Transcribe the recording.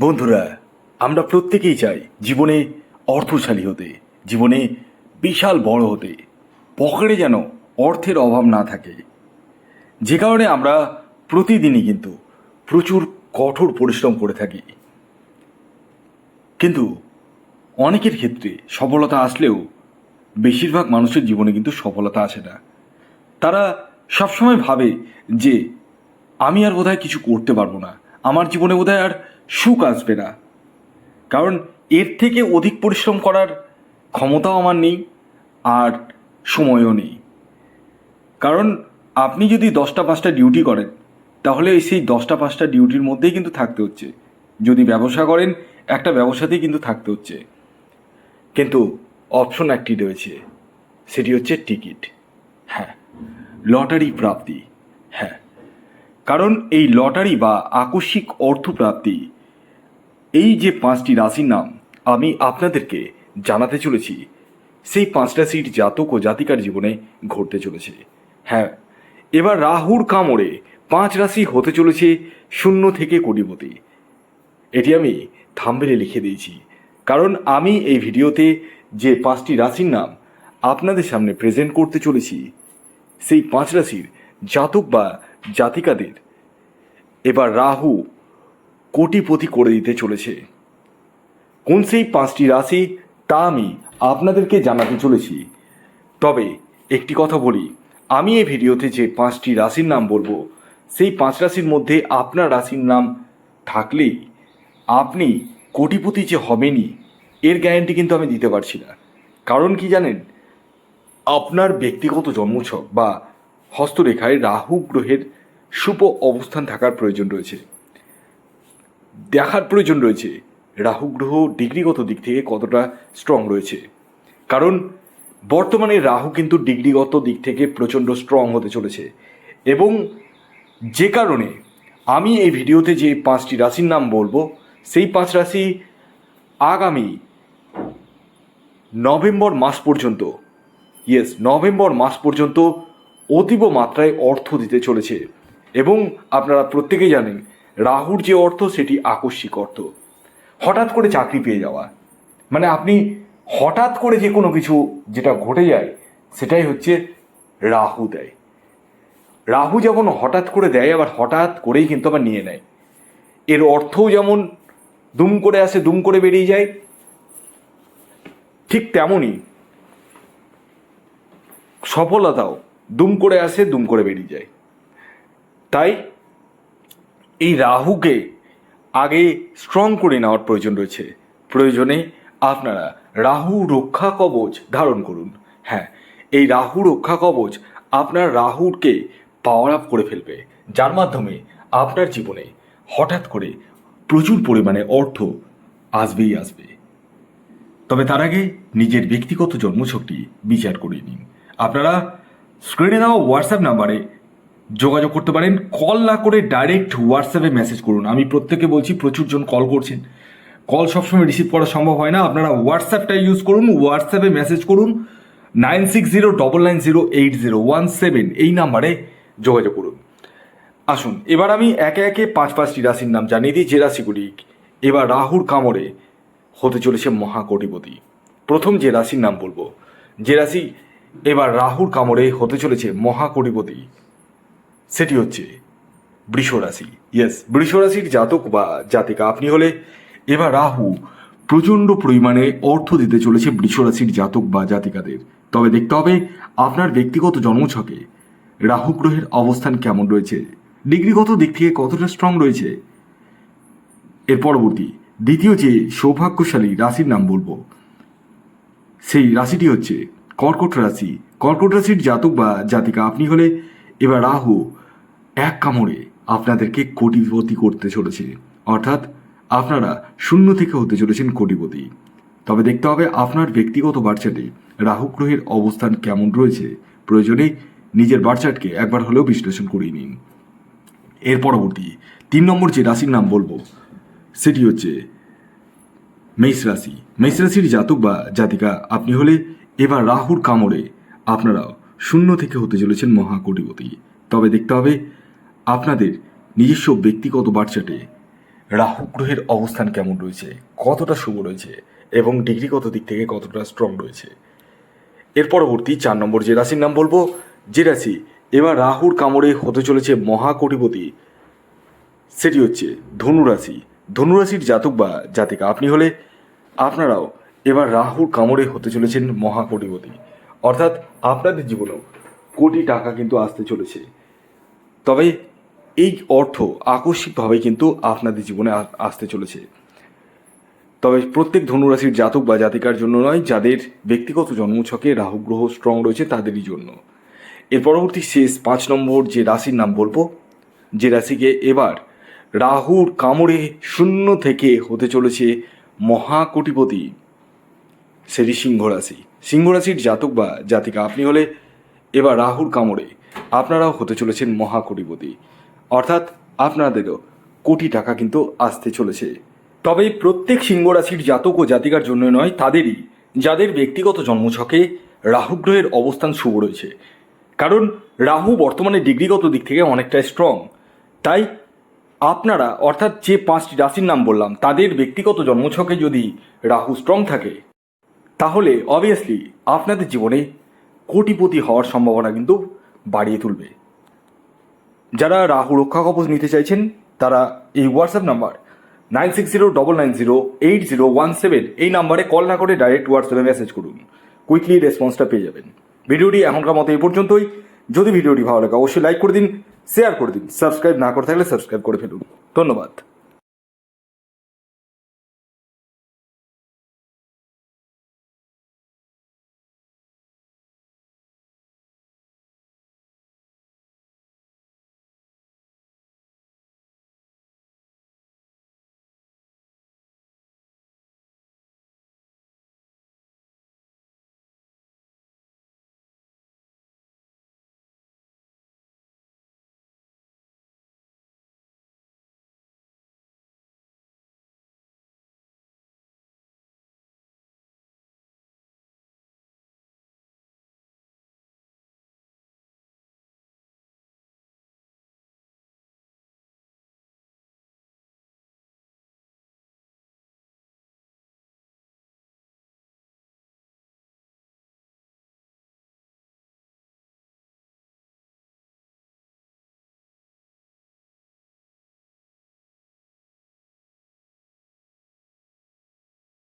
বন্ধুরা, আমরা প্রত্যেকেই চাই জীবনে অর্থশালী হতে, জীবনে বিশাল বড় হতে, পকেটে যেন অর্থের অভাব না থাকে। যে কারণে আমরা প্রতিদিনই কিন্তু প্রচুর কঠোর পরিশ্রম করে থাকি। কিন্তু অনেকের ক্ষেত্রে সফলতা আসলেও বেশিরভাগ মানুষের জীবনে কিন্তু সফলতা আসে না। তারা সবসময় ভাবে যে, আমি আর বোধহয় কিছু করতে পারব না। আমার জীবনে বোধহয় আর সুখ আসবে না। কারণ এর থেকে অধিক পরিশ্রম করার ক্ষমতাও আমার নেই আর সময়ও নেই। কারণ আপনি যদি দশটা, পাঁচটা ডিউটি করেন, তাহলে সেই দশটা, পাঁচটা ডিউটির মধ্যেই কিন্তু থাকতে হচ্ছে। যদি ব্যবসা করেন, একটা ব্যবসাতেই কিন্তু থাকতে হচ্ছে। কিন্তু অপশন একটি রয়েছে, সেটি হচ্ছে টিকিট। হ্যাঁ লটারি প্রাপ্তি। হ্যাঁ কারণ এই লটারি বা আকস্মিক অর্থপ্রাপ্তি এই যে পাঁচটি রাশির নাম, আমি আপনাদেরকে জানাতে চলেছি। সেই পাঁচটা সিট জাতক ও জাতিকার জীবনে ঘটতে চলেছে। হ্যাঁ এবার রাহুর কামড়ে পাঁচ রাশি হতে চলেছে শূন্য থেকে কোটিপতি। এটি আমি থাম্বেলে লিখে দিয়েছি। কারণ আমি এই ভিডিওতে যে পাঁচটি রাশির নাম আপনাদের সামনে প্রেজেন্ট করতে চলেছি, সেই পাঁচ রাশির জাতক বা জাতিকাদের। এবার রাহু কোটিপতি করে দিতে চলেছে। কোন সেই পাঁচটি রাশি, তা আমি আপনাদেরকে জানাতে চলেছি। তবে একটি কথা বলি, আমি এই ভিডিওতে যে পাঁচটি রাশির নাম বলব, সেই পাঁচ রাশির মধ্যে আপনার রাশির নাম থাকলেই আপনি কোটিপতি যে হবেনই, এর গ্যারান্টি কিন্তু আমি দিতে পারছি না। কারণ কি জানেন? আপনার ব্যক্তিগত জন্মছক বা হস্তরেখায় রাহু গ্রহের শুভ অবস্থান থাকার প্রয়োজন রয়েছে। দেখার প্রয়োজন রয়েছে। রাহু গ্রহ ডিগ্রিগত দিক থেকে কতটা স্ট্রং রয়েছে? কারণ, বর্তমানে রাহু কিন্তু ডিগ্রিগত দিক থেকে প্রচণ্ড স্ট্রং হতে চলেছে। এবং যে কারণে আমি এই ভিডিওতে যে পাঁচটি রাশির নাম বলব, সেই পাঁচ রাশি আগামী নভেম্বর মাস পর্যন্ত ইয়েস নভেম্বর মাস পর্যন্ত অতীব মাত্রায় অর্থ দিতে চলেছে। এবং আপনারা প্রত্যেকেই জানেন রাহুর যে অর্থ, সেটি আকস্মিক অর্থ। হঠাৎ করে চাকরি পেয়ে যাওয়া। মানে আপনি হঠাৎ করে যে কোনো কিছু যেটা ঘটে যায়, সেটাই হচ্ছে রাহু দেয়। রাহু যেমন হঠাৎ করে দেয়, আবার হঠাৎ করেই কিন্তু আবার নিয়ে নেয়। এর অর্থও যেমন দুম করে আসে, দুম করে বেরিয়ে যায়, ঠিক তেমনই সফলতাও দুম করে আসে, দুম করে বেরিয়ে যায়। তাই এই রাহুকে আগে স্ট্রং করে নেওয়ার প্রয়োজন রয়েছে। প্রয়োজনে আপনারা রাহু রক্ষা কবচ ধারণ করুন। হ্যাঁ এই রাহু রক্ষা কবচ আপনার রাহুরকে পাওয়ার আপ করে ফেলবে। যার মাধ্যমে আপনার জীবনে হঠাৎ করে প্রচুর পরিমাণে অর্থ আসবেই আসবে। তবে তার আগে নিজের ব্যক্তিগত জন্মছকটি বিচার করে নিন। আপনারা স্ক্রিনে দেওয়া হোয়াটসঅ্যাপ নাম্বারে যোগাযোগ করতে পারেন কল না করে ডাইরেক্ট হোয়াটসঅ্যাপে মেসেজ করুন। আমি প্রত্যেকে বলছি, প্রচুর জন কল করছেন। কল সবসময় রিসিভ করা সম্ভব হয় না। আপনারা হোয়াটসঅ্যাপটা ইউজ করুন হোয়াটসঅ্যাপে মেসেজ করুন nine six zero double nine zero eight zero one seven এই নাম্বারে যোগাযোগ করুন। আসুন, এবার আমি একে একে পাঁচ পাঁচটি রাশির নাম জানিয়ে দিই। যে রাশিগুলি এবার রাহুর কামড়ে হতে চলেছে মহাকোটিপতি। প্রথম যে রাশির নাম বলব, যে রাশি এবার রাহুর কামড়ে হতে চলেছে মহাকোটিপতি। সেটি হচ্ছে বৃষ রাশি। ইয়েস বৃষ রাশির জাতক বা জাতিকা, আপনি হলে এবার রাহু প্রচণ্ড পরিমাণে অর্থ দিতে চলেছে বৃষ রাশির জাতক বা জাতিকাদের। তবে দেখতে হবে আপনার ব্যক্তিগত জন্মছকে রাহু গ্রহের অবস্থান কেমন রয়েছে, ডিগ্রিগত দিক থেকে কতটা স্ট্রং রয়েছে। এর পরবর্তী, দ্বিতীয় যে সৌভাগ্যশালী রাশির নাম বলব, সেই রাশিটি হচ্ছে কর্কট রাশি। কর্কট রাশির জাতক বা জাতিকা, আপনি হলে এবার রাহু এক কামড়ে আপনাদেরকে কোটিপতি করতে চলেছে অর্থাৎ আপনারা শূন্য থেকে হতে চলেছেন কোটিপতি। তবে দেখতে হবে আপনার ব্যক্তিগত বার্চাটে রাহু গ্রহের অবস্থান কেমন রয়েছে। প্রয়োজনে নিজের বার্চাটকে একবার হলেও বিশ্লেষণ করিয়ে নিন। এর পরবর্তী তিন নম্বর যে রাশির নাম বলব, সেটি হচ্ছে মেষ রাশি। মেষ রাশির জাতক বা জাতিকা, আপনি হলে এবার রাহুর কামড়ে আপনারাও শূন্য থেকে হতে চলেছেন মহাকোটিপতি। তবে দেখতে হবে আপনাদের নিজস্ব ব্যক্তিগত বার্চাটে রাহু গ্রহের অবস্থান কেমন রয়েছে, কতটা শুভ রয়েছে এবং ডিগ্রিগত দিক থেকে কতটা স্ট্রং রয়েছে? এর পরবর্তী চার নম্বর যে রাশির নাম বলব, যে রাশি এবার রাহুর কামড়ে হতে চলেছে মহাকটিপতি, সেটি হচ্ছে ধনুরাশি ধনুরাশির জাতক বা জাতিকা আপনি হলে আপনারাও এবার রাহুর কামড়ে হতে চলেছেন মহাকটিপতি। অর্থাৎ আপনাদের জীবনেও কোটি টাকা কিন্তু আসতে চলেছে। তবে এই অর্থ আকস্মিকভাবে কিন্তু আপনাদের জীবনে আসতে চলেছে। তবে প্রত্যেক ধনুরাশির জাতক বা জাতিকার জন্য নয়, যাদের ব্যক্তিগত জন্মছকে রাহু, গ্রহ স্ট্রং রয়েছে তাদেরই জন্য। এর পরবর্তী শেষ পাঁচ নম্বর যে রাশির নাম বলব, যে রাশিকে এবার রাহুর কামড়ে শূন্য থেকে হতে চলেছে মহাকটিপতি সেটি সিংহ রাশি। সিংহ রাশির জাতক বা জাতিকা, আপনি হলে এবার রাহুর কামড়ে আপনারাও হতে চলেছেন মহাকটিপতি। অর্থাৎ আপনাদেরও কোটি টাকা কিন্তু আসতে চলেছে। তবে প্রত্যেক সিংহ রাশির জাতক ও জাতিকার জন্য নয়, তাদেরই, যাদের ব্যক্তিগত জন্মছকে রাহু গ্রহের অবস্থান শুভ রয়েছে। কারণ রাহু বর্তমানে ডিগ্রিগত দিক থেকে অনেকটা স্ট্রং তাই আপনারা, অর্থাৎ যে পাঁচটি রাশির নাম বললাম, তাদের ব্যক্তিগত জন্মছকে যদি রাহু স্ট্রং থাকে, তাহলে অবভিয়াসলি আপনাদের জীবনে কোটিপতি হওয়ার সম্ভাবনা কিন্তু বাড়িয়ে তুলবে। যারা রাহু রক্ষা কবচ নিতে চাইছেন, তারা এই WhatsApp number nine six zero double nine zero eight zero one seven এই নাম্বারে কল না করে ডাইরেক্ট হোয়াটসঅ্যাপে মেসেজ করুন। কুইকলি রেসপন্সটা পেয়ে যাবেন। ভিডিওটি এখনকার মতো এই পর্যন্তই। যদি ভিডিওটি ভালো লাগে, অবশ্যই লাইক করে দিন শেয়ার করে দিন। সাবস্ক্রাইব না করে থাকলে সাবস্ক্রাইব করে ফেলুন। ধন্যবাদ।